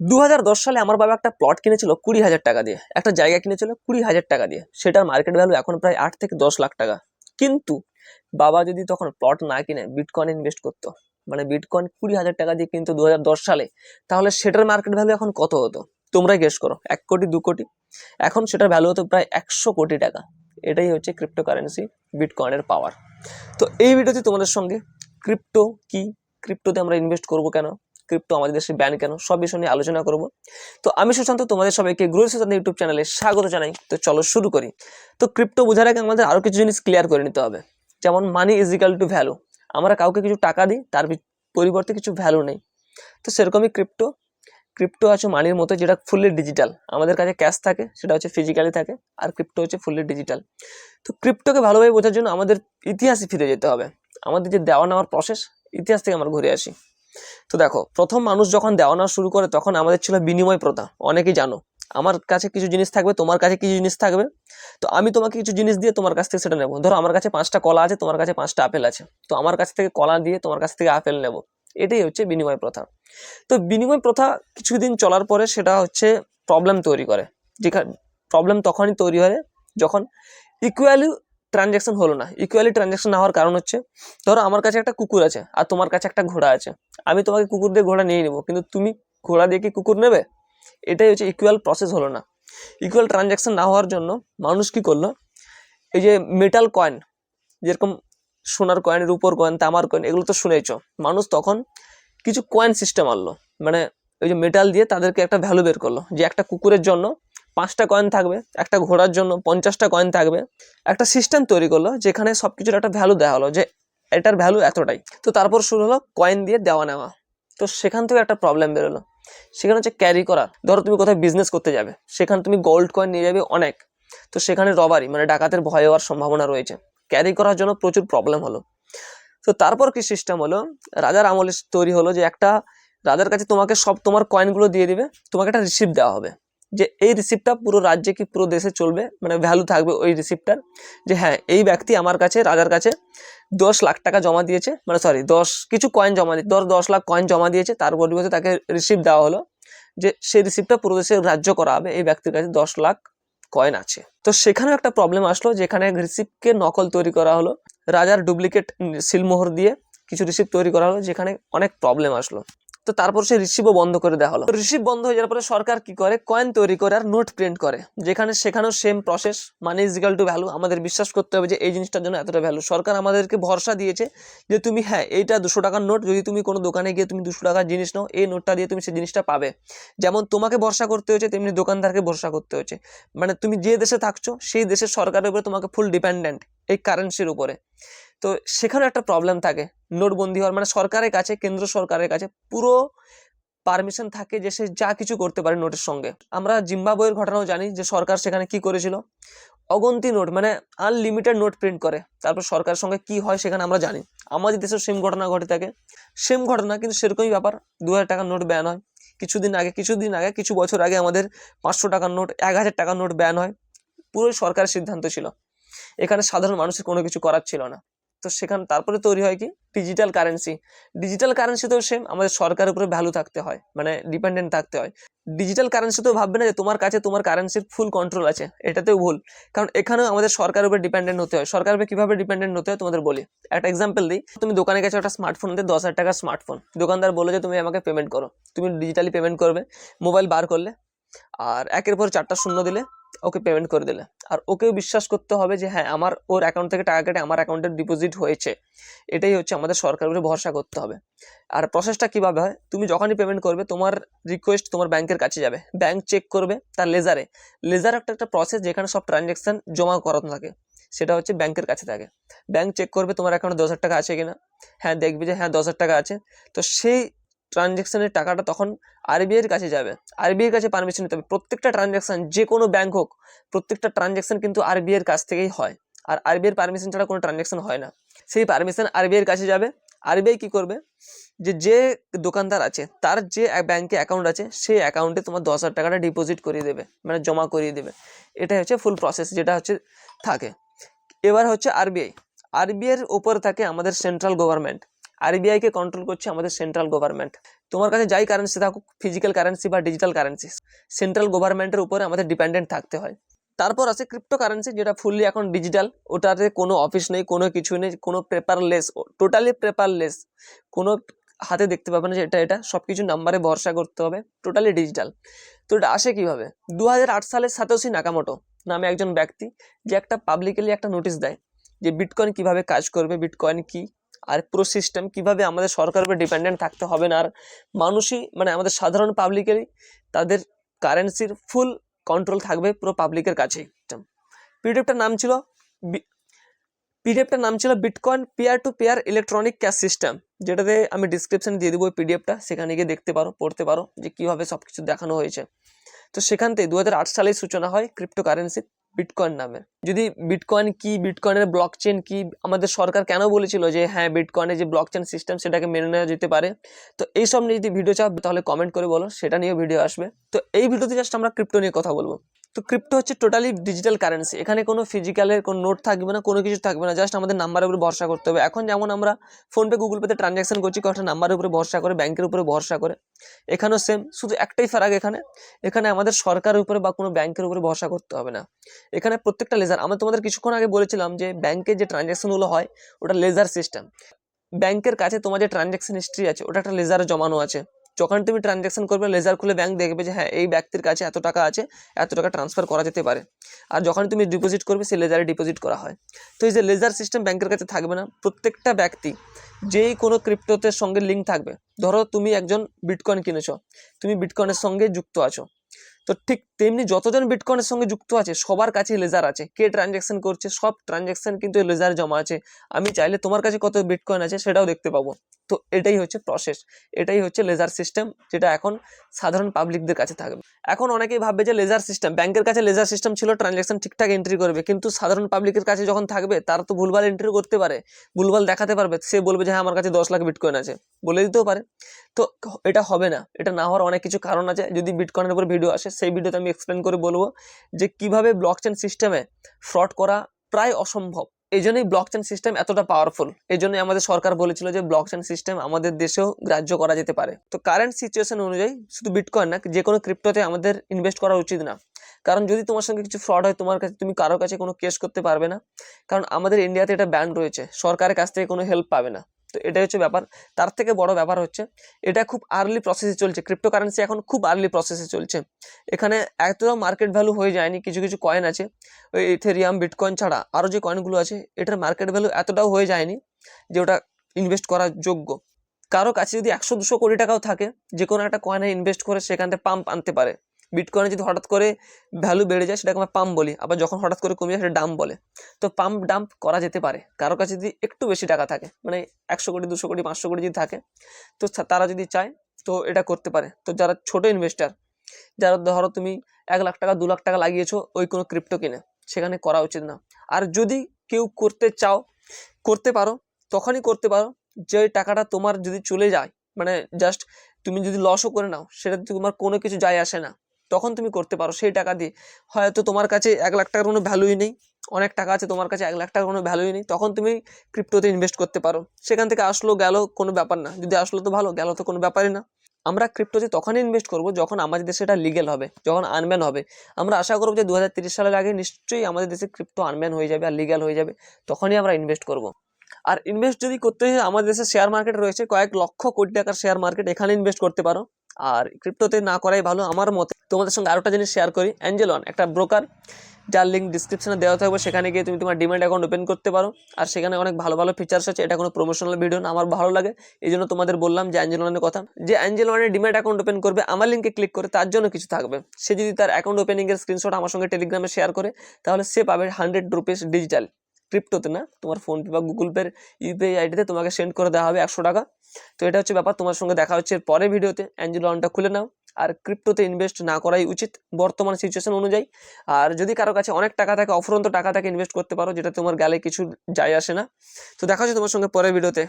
দু হাজার দশ সালে আমার বাবা একটা প্লট কিনেছিল কুড়ি হাজার টাকা দিয়ে। একটা জায়গা কিনেছিল কুড়ি হাজার টাকা দিয়ে। সেটার মার্কেট ভ্যালু এখন প্রায় আট থেকে দশ লাখ টাকা। কিন্তু বাবা যদি তখন প্লট না কিনে বিটকয়েন ইনভেস্ট করতো মানে বিটকয়েন কুড়ি হাজার টাকা দিয়ে কিন্তু দু হাজার দশ সালে, তাহলে সেটার মার্কেট ভ্যালু এখন কত হতো? তোমরাই গেস করো, এক কোটি, দু কোটি। এখন সেটার ভ্যালু হতো প্রায় একশো কোটি টাকা। এটাই হচ্ছে ক্রিপ্টোকারেন্সি বিটকয়েনের পাওয়ার তো এই ভিডিওতে তোমাদের সঙ্গে ক্রিপ্টো কি? ক্রিপ্টোতে আমরা ইনভেস্ট করব কেন? ক্রিপ্টো আমাদের দেশে ব্যান কেন? সব বিষয় নিয়ে আলোচনা করব। তো আমি সুশান্ত, তোমাদের সবাইকে গ্রো সুশান্ত ইউটিউব চ্যানেলে স্বাগত জানাই। তো চলো শুরু করি। তো ক্রিপ্টো বোঝার আগে আমাদের আরও কিছু জিনিস ক্লিয়ার করে নিতে হবে। যেমন money is equal to value আমরা কাউকে কিছু টাকা দিই, তার পরিবর্তে কিছু ভ্যালু নেই। তো সেরকমই ক্রিপ্টো ক্রিপ্টো আছে মানির মতো যেটা ফুললি ডিজিটাল আমাদের কাছে ক্যাশ থাকে, সেটা হচ্ছে ফিজিক্যালি থাকে, আর ক্রিপ্টো হচ্ছে ফুললি ডিজিটাল তো ক্রিপ্টোকে ভালোভাবে বোঝার জন্য আমাদের ইতিহাসে ফিরে যেতে হবে। আমাদের যে দেওয়া নেওয়ার প্রসেস ইতিহাস থেকে আমরা ঘুরে আসি। তো দেখো, প্রথম মানুষ যখন দেওয়া শুরু করে, তখন আমাদের ছিল বিনিময় প্রথা। অনেকেই জানো, আমার কাছে কিছু জিনিস থাকবে, তোমার কাছে কিছু জিনিস থাকবে। তো আমি তোমাকে কিছু জিনিস দিয়ে তোমার কাছ থেকে সেটা নেব। ধরো, আমার কাছে পাঁচটা কলা আছে, তোমার কাছে পাঁচটা আপেল আছে। তো আমার কাছ থেকে কলা দিয়ে তোমার কাছ থেকে আপেল নেব। এটাই হচ্ছে বিনিময় প্রথা। তো বিনিময় প্রথা কিছুদিন চলার পরে সেটা হচ্ছে প্রবলেম তৈরি করে। যেখানে প্রবলেম তখনই তৈরি হয় যখন ইকুয়ালি ট্রানজ্যাকশন হলো না। ইকুয়ালি ট্রানজ্যাকশন না হওয়ার কারণ হচ্ছে, ধরো আমার কাছে একটা কুকুর আছে আর তোমার কাছে একটা ঘোড়া আছে। আমি তোমাকে কুকুর দিয়ে ঘোড়া নিয়ে নেব, কিন্তু তুমি ঘোড়া দিয়ে কি কুকুর নেবে? এটাই হচ্ছে ইকুয়াল প্রসেস হলো না। ইকুয়াল ট্রানজ্যাকশন না হওয়ার জন্য মানুষ কি করল? এই যে মেটাল কয়েন যেরকম সোনার কয়েন রূপোর কয়েন তামার কয়েন এগুলো তো শুনেছ মানুষ তখন কিছু কয়েন সিস্টেম আনলো। মানে ওই যে মেটাল দিয়ে তাদেরকে একটা ভ্যালু বের করল, যে একটা কুকুরের জন্য পাঁচটা কয়েন থাকবে, একটা ঘোড়ার জন্য পঞ্চাশটা কয়েন থাকবে। একটা সিস্টেম তৈরি করল যেখানে সব কিছুর একটা ভ্যালু দেওয়া হলো যে এটার ভ্যালু এতটাই। তো তারপর শুরু হলো কয়েন দিয়ে দেওয়া নেওয়া। তো সেখান থেকে একটা প্রবলেম বেরোলো। সেখানে হচ্ছে ক্যারি করা। ধরো তুমি কোথাও বিজনেস করতে যাবে, সেখানে তুমি গোল্ড কয়েন নিয়ে যাবে অনেক। তো সেখানে রবারি মানে ডাকাতের ভয় হওয়ার সম্ভাবনা রয়েছে। ক্যারি করার জন্য প্রচুর প্রবলেম হলো। তো তারপর কি সিস্টেম হলো? রাজার আমলে তৈরি হলো যে একটা, রাজার কাছে তোমাকে সব তোমার কয়েনগুলো দিয়ে দিবে, তোমাকে একটা রিসিপ্ট দেওয়া হবে। যে এই রিসিপ্টটা পুরো রাজ্যে কি পুরো দেশে চলবে? মানে ভ্যালু থাকবে ওই রিসিপ্টটার যে হ্যাঁ এই ব্যক্তি আমার কাছে, রাজার কাছে দশ লাখ টাকা জমা দিয়েছে মানে সরি দশ, কিছু কয়েন জমা দিয়ে দশ দশ লাখ কয়েন জমা দিয়েছে, তার পরিবর্তে তাকে রিসিপ্ট দেওয়া হলো যে সেই রিসিপ্টটা পুরো দেশে রাজ্য করা হবে, এই ব্যক্তির কাছে দশ লাখ কয়েন আছে। তো সেখানেও একটা প্রবলেম আসলো, যেখানে রিসিপ্টকে নকল তৈরি করা হলো, রাজার ডুপ্লিকেট সিলমোহর দিয়ে কিছু রিসিপ্ট তৈরি করা হলো, যেখানে অনেক প্রবলেম আসলো। তো তারপর সেই রিসিভও বন্ধ করে দেওয়া হলো। রিসিভ বন্ধ হয়ে যাওয়ার পরে সরকার কি করে? কয়েন তৈরি করে আর নোট প্রিন্ট করে। যেখানে সেখানেও same process money is equal to value আমাদের বিশ্বাস করতে হবে যে এই জিনিসটার জন্য এতটা ভ্যালু সরকার আমাদেরকে ভরসা দিয়েছে যে তুমি হ্যাঁ এইটা দুশো টাকার নোট যদি তুমি কোনো দোকানে গিয়ে তুমি দুশো টাকার জিনিস নাও, এই নোটটা দিয়ে তুমি সেই জিনিসটা পাবে। যেমন তোমাকে ভরসা করতে হয়েছে, তেমনি দোকানদারকে ভরসা করতে হয়েছে। মানে তুমি যে দেশে থাকছো, সেই দেশের সরকারের উপরে তোমাকে ফুল ডিপেন্ডেন্ট এই কারেন্সির উপরে। তো সেখানে একটা প্রবলেম থাকে। নোটবন্দি হওয়ার মানে সরকারের কাছে, কেন্দ্র সরকারের কাছে পুরো পারমিশন থাকে যে সে যা কিছু করতে পারে নোটের সঙ্গে। আমরা জিম্বাবুয়ের ঘটনাও জানি যে সরকার সেখানে কি করেছিল। অগন্তি নোট মানে আনলিমিটেড নোট প্রিন্ট করে। তারপর সরকারের সঙ্গে কি হয় সেখানে আমরা জানি। আমাদের দেশেও সেম ঘটনা ঘটে থাকে। সেম ঘটনা কিন্তু সেরকমই ব্যাপার। দু হাজার টাকার নোট ব্যান হয়। কিছুদিন আগে কিছুদিন আগে, কিছু বছর আগে আমাদের পাঁচশো টাকার নোট, এক হাজার টাকার নোট ব্যান হয়। পুরোই সরকারের সিদ্ধান্ত ছিল। এখানে সাধারণ মানুষের কোনো কিছু করার ছিল না। তো সেখানে, তারপরে তৈরি হয় কি? ডিজিটাল কারেন্সি ডিজিটাল কারেন্সিতেও সেম আমাদের সরকারের উপরে ভ্যালু থাকতে হয় মানে ডিপেন্ডেন্ট থাকতে হয়। ডিজিটাল কারেন্সিতেও ভাববে না যে তোমার কাছে তোমার কারেন্সির ফুল কন্ট্রোল আছে, এটাতেও ভুল। কারণ এখানেও আমাদের সরকারের উপরে ডিপেন্ডেন্ট হতে হয়। সরকারের উপরে কীভাবে ডিপেন্ডেন্ট হতে হয় তোমাদের বলি। একটা এক্সাম্পল দিই, তুমি দোকানে গেছো একটা স্মার্টফোন দিয়ে দশ হাজার টাকার স্মার্টফোন দোকানদার বলে যে, তুমি আমাকে পেমেন্ট করো। তুমি ডিজিটালি পেমেন্ট করবে মোবাইল বার করলে, আর একের পর চারটা শূন্য দিলে ওকে পেমেন্ট করে দিলে। আর ওকেও বিশ্বাস করতে হবে যে হ্যাঁ আমার ওর অ্যাকাউন্ট থেকে টাকা কেটে আমার অ্যাকাউন্টে ডিপোজিট হয়েছে। এটাই হচ্ছে আমাদের সরকারের উপরে ভরসা করতে হবে। আর প্রসেসটা কীভাবে হয়? তুমি যখনই পেমেন্ট করবে, তোমার রিকোয়েস্ট তোমার ব্যাংকের কাছে যাবে। ব্যাংক চেক করবে তার লেজারে লেজার একটা একটা প্রসেস যেখানে সব ট্রানজ্যাকশান জমা করানো থাকে। সেটা হচ্ছে ব্যাংকের কাছে থাকে। ব্যাংক চেক করবে তোমার অ্যাকাউন্টে দশ হাজার টাকা আছে কিনা। হ্যাঁ দেখবে যে হ্যাঁ দশ হাজার টাকা আছে। তো সেই ট্রানজ্যাকশানের টাকাটা তখন আরবিআইয়ের কাছে যাবে। আরবিআইয়ের কাছে পারমিশন নিতে হবে। প্রত্যেকটা ট্রানজ্যাকশান যে কোনো ব্যাঙ্ক হোক, প্রত্যেকটা ট্রানজ্যাকশান কিন্তু আরবিআইয়ের কাছ থেকেই হয়। আর আরবিআইয়ের পারমিশন ছাড়া কোনো ট্রানজ্যাকশান হয় না। সেই পারমিশন আরবিআইয়ের কাছে যাবে। আরবিআই কী করবে? যে যে দোকানদার আছে, তার যে ব্যাংকে অ্যাকাউন্ট আছে, সেই অ্যাকাউন্টে তোমার দশ হাজার টাকাটা ডিপোজিট করিয়ে দেবে মানে জমা করিয়ে দেবে। এটাই হচ্ছে ফুল প্রসেস যেটা হচ্ছে থাকে। এবার হচ্ছে আরবিআই আরবিআইয়ের ওপর থাকে আমাদের সেন্ট্রাল গভর্নমেন্ট আরবিআই কে কন্ট্রোল করছে আমাদের সেন্ট্রাল গভর্নমেন্ট তোমার কাছে যাই কারেন্সি থাকুক ফিজিক্যাল কারেন্সি বা ডিজিটাল কারেন্সি সেন্ট্রাল গভর্নমেন্টের উপরে আমাদের ডিপেন্ডেন্ট থাকতে হয়। তারপর আছে ক্রিপ্টো কারেন্সি যেটা ফুললি এখন ডিজিটাল ওটাতে কোনো অফিস নেই, কোনো কিছু নেই, কোনো পেপারলেস টোটালি পেপারলেস কোনো হাতে দেখতে পাবে না যে এটা এটা সব কিছু নাম্বারে ভরসা করতে হবে টোটালি ডিজিটাল তো এটা আসে কীভাবে? দু হাজার আট সালে সাতোশি নাকামোটো নামে একজন ব্যক্তি, যে একটা পাবলিকলি একটা নোটিশ দেয়, যে বিটকয়েন কীভাবে কাজ করবে বিটকয়েন কি আর পুরো সিস্টেম কীভাবে আমাদের সরকারের উপর ডিপেন্ডেন্ট থাকতে হবে না? আর মানুষই মানে আমাদের সাধারণ পাবলিকেরই তাদের কারেন্সির ফুল কন্ট্রোল থাকবে পুরো পাবলিকের কাছেই। পিডিএফটার নাম ছিল পিডিএফটার নাম ছিল Bitcoin peer to peer electronic cash system যেটাতে আমি ডিসক্রিপশনে দিয়ে দেবো পিডিএফটা সেখানে গিয়ে দেখতে পারো, পড়তে পারো যে কীভাবে সব কিছু দেখানো হয়েছে। তো সেখান থেকে দু সালেই সূচনা হয় ক্রিপ্টো কারেন্সি বিটকয়েন নামে। যদি বিটকয়েন কি বিটকয়েনের ব্লক চেন কি, আমাদের সরকার কেন বলেছিল যে হ্যাঁ বিটকয়েনের যে ব্লক চেন সিস্টেম সেটাকে মেনে নেওয়া যেতে পারে? তো এইসব নিয়ে যদি ভিডিও চাও, তাহলে কমেন্ট করে বলো, সেটা নিয়েও ভিডিও আসবে। তো এই ভিডিওতে জাস্ট আমরা ক্রিপ্টো নিয়ে কথা বলব। তো ক্রিপ্টো হচ্ছে টোটালি ডিজিটাল কারেন্সি এখানে কোনো ফিজিক্যালের কোনো নোট থাকবে না, কোনো কিছু থাকবে না জাস্ট আমাদের নাম্বারের উপরে ভরসা করতে হবে। এখন যেমন আমরা ফোনপে গুগল পেতে ট্রানজ্যাকশন করছি, কয়েকটা নাম্বারের উপরে ভরসা করে ব্যাংকের উপরে ভরসা করে। এখানেও সেম শুধু একটাই ফারাক এখানে। এখানে আমাদের সরকারের উপরে বা কোনো ব্যাংকের উপরে ভরসা করতে হবে না। এখানে প্রত্যেকটা লেজার আমরা তোমাদের কিছুক্ষণ আগে বলেছিলাম যে ব্যাংকে যে ট্রানজ্যাকশনগুলো হয়, ওটা লেজার সিস্টেম ব্যাংকের কাছে তোমার যে ট্রানজ্যাকশন হিস্ট্রি আছে, ওটা একটা লেজারে জমানো আছে। যখন তুমি ট্রানজ্যাকশন করবে লেজার খুলে ব্যাংক দেখবে যে হ্যাঁ এই ব্যক্তির কাছে এত টাকা আছে, এত টাকা ট্রান্সফার করা যেতে পারে। আর যখন তুমি ডিপোজিট করবে, সেই লেজারে ডিপোজিট করা হয়। তো এই যে লেজার সিস্টেম ব্যাংকের কাছে থাকবে না, প্রত্যেকটা ব্যক্তি যেই কোনো ক্রিপ্টোতে সঙ্গে লিঙ্ক থাকবে। ধরো তুমি একজন বিটকয়েন কিনেছো, তুমি বিটকয়েনের সঙ্গে যুক্ত আছো। তো ঠিক তেমনি যতজন বিটকয়েনের সঙ্গে যুক্ত আছে, সবার কাছে লেজার আছে। কে ট্রানজ্যাকশন করছে, সব ট্রানজ্যাকশন কিন্তু লেজার জমা আছে। আমি চাইলে তোমার কাছে কত বিটকয়েন আছে, সেটাও দেখতে পাবো। তো এটাই হচ্ছে প্রসেস এটাই হচ্ছে লেজার সিস্টেম যেটা এখন সাধারণ পাবলিকদের কাছে থাকবে। এখন অনেকেই ভাববে যে লেজার সিস্টেম ব্যাংকের কাছে লেজার সিস্টেম ছিল ট্রানজ্যাকশন ঠিকঠাক এন্ট্রি করবে, কিন্তু সাধারণ পাবলিকের কাছে যখন থাকবে, তারা তো ভুলভাল এন্ট্রি করতে পারে, ভুলভাল দেখাতে পারবে, সে বলবে যে হ্যাঁ আমার কাছে দশ লাখ বিটকয়েন আছে, বলে দিতেও পারে। তো এটা হবে না, এটা না হওয়ার অনেক কিছু কারণ আছে, যদি বিটকয়েনের উপর ভিডিও আসে, সেই ভিডিওতে আমি এক্সপ্লেন করে বলব যে কীভাবে ব্লকচেন সিস্টেমে ফ্রড করা প্রায় অসম্ভব। এই জন্যই ব্লক ব্লকচেন সিস্টেম এতটা পাওয়ারফুল এই জন্যই আমাদের সরকার বলেছিল যে ব্লক ব্লকচেন সিস্টেম আমাদের দেশেও গ্রাহ্য করা যেতে পারে। তো কারেন্ট সিচুয়েশন অনুযায়ী শুধু বিটকয়েন না, যে কোনো ক্রিপ্টোতে আমাদের ইনভেস্ট করা উচিত না। কারণ যদি তোমার সঙ্গে কিছু ফ্রড হয়, তোমার কাছে তুমি কারোর কাছে কোনো কেস করতে পারবে না। কারণ আমাদের ইন্ডিয়াতে এটা ব্যান রয়েছে। সরকারের কাছ থেকে কোনো হেল্প পাবে না। তো এটাই হচ্ছে ব্যাপার। তার থেকে বড় ব্যাপার হচ্ছে, এটা খুব আর্লি প্রসেসে চলছে। ক্রিপ্টো কারেন্সি এখন খুব আর্লি প্রসেসে চলছে। এখানে এতটাও মার্কেট ভ্যালু হয়ে যায়নি, কিছু কিছু কয়েন আছে। ওই ইথেরিয়াম বিটকয়েন ছাড়া আরও যে কয়েনগুলো আছে, এটার মার্কেট ভ্যালু এতটাও হয়ে যায়নি যে ওটা ইনভেস্ট করার যোগ্য। কারও কাছে যদি একশো, দুশো কোটি টাকাও থাকে যে কোনো একটা কয়েনে ইনভেস্ট করে সেখান থেকে পাম্প আনতে পারে। বিটকয়েনে যদি হঠাৎ করে ভ্যালু বেড়ে যায়, সেটাকে আমরা পাম্প বলি। আবার যখন হঠাৎ করে কমে যায় সেটা ডাম্প বলে। তো পাম্প ডাম্প করা যেতে পারে। কারও কাছে যদি একটু বেশি টাকা থাকে মানে একশো কোটি, দুশো কোটি, পাঁচশো কোটি যদি থাকে, তো তারা যদি চায়, তো এটা করতে পারে। তো যারা ছোট ইনভেস্টার যারা ধরো তুমি এক লাখ টাকা, দু লাখ টাকা লাগিয়েছো ওই কোনো ক্রিপ্টো কিনে, সেখানে করা উচিত না। আর যদি কেউ করতে চাও, করতে পারো, তখনই করতে পারো, যে টাকাটা তোমার যদি চলে যায় মানে জাস্ট তুমি যদি লসও করে নাও, সেটা তোমার কোনো কিছু যায় আসে না। তখন তুমি করতে পারো। সেই টাকা দিয়ে। হয়তো তোমার কাছে এক লাখ টাকার কোনো ভ্যালুই নেই। অনেক টাকা আছে তোমার কাছে, এক লাখ টাকার কোনো ভ্যালুই নেই। তখন তুমি ক্রিপ্টোতে ইনভেস্ট করতে পারো। সেখান থেকে আসলো, গেল কোনো ব্যাপার না। যদি আসলো তো ভালো, গেল তো কোনো ব্যাপারই না। আমরা ক্রিপ্টোতে তখনই ইনভেস্ট করব যখন আমাদের দেশে এটা লিগেল হবে, যখন আনব্যান হবে। আমরা আশা করব যে দু সালের আগে নিশ্চয়ই আমাদের দেশে ক্রিপ্টো আনব্যান হয়ে যাবে আর লিগ্যাল হয়ে যাবে। তখনই আমরা ইনভেস্ট করব। আর ইনভেস্ট যদি করতে হয়, আমাদের দেশে শেয়ার মার্কেট রয়েছে, কয়েক লক্ষ কোটি টাকার শেয়ার মার্কেট এখানে ইনভেস্ট করতে পারো। আর ক্রিপ্টোতে না করাই ভালো আমার মতে। তোমাদের সঙ্গে আরেকটা জিনিস শেয়ার করি। অ্যাঞ্জেলন একটা ব্রোকার যার লিঙ্ক ডিসক্রিপশনে দেওয়া থাকবে, সেখানে গিয়ে তুমি তোমার ডিমেট অ্যাকাউন্ট ওপেন করতে পারো। আর সেখানে অনেক ভালো ভালো ফিচার্স আছে, এটা কোনো প্রমোশনাল ভিডিও না, আমার ভালো লাগে। এই জন্য তোমাদের বললাম যে অ্যাঞ্জেলনের কথা। যে অ্যাঞ্জেলনের ডিমেট অ্যাকাউন্ট ওপেন করবে, আমার লিঙ্কে ক্লিক করে তার জন্য কিছু থাকবে। সে যদি তার অ্যাকাউন্ট ওপেনিংয়ের স্ক্রিনশট আমার সঙ্গে টেলিগ্রামে শেয়ার করে, তাহলে সে পাবে হান্ড্রেড রুপিস ডিজিটাল ক্রিপ্টোতে না, তোমার ফোনপে বা গুগল পের ইউপিআই আইডিতে তোমাকে সেন্ড করে দেওয়া হবে একশো টাকা। তো এটা হচ্ছে ব্যাপার, তোমার সঙ্গে দেখা হচ্ছে পরে ভিডিওতে। অ্যাঞ্জেল অনটা খুলে নাও। আর ক্রিপ্টোতে ইনভেস্ট না করাই উচিত বর্তমান সিচুয়েশন অনুযায়ী। আর যদি কারও কাছে অনেক টাকা থাকে, অফুরন্ত টাকা থাকে ইনভেস্ট করতে পারো, যেটা তোমার গেলে কিছু যায় আসে না। তো দেখা হচ্ছে তোমার সঙ্গে পরে ভিডিওতে।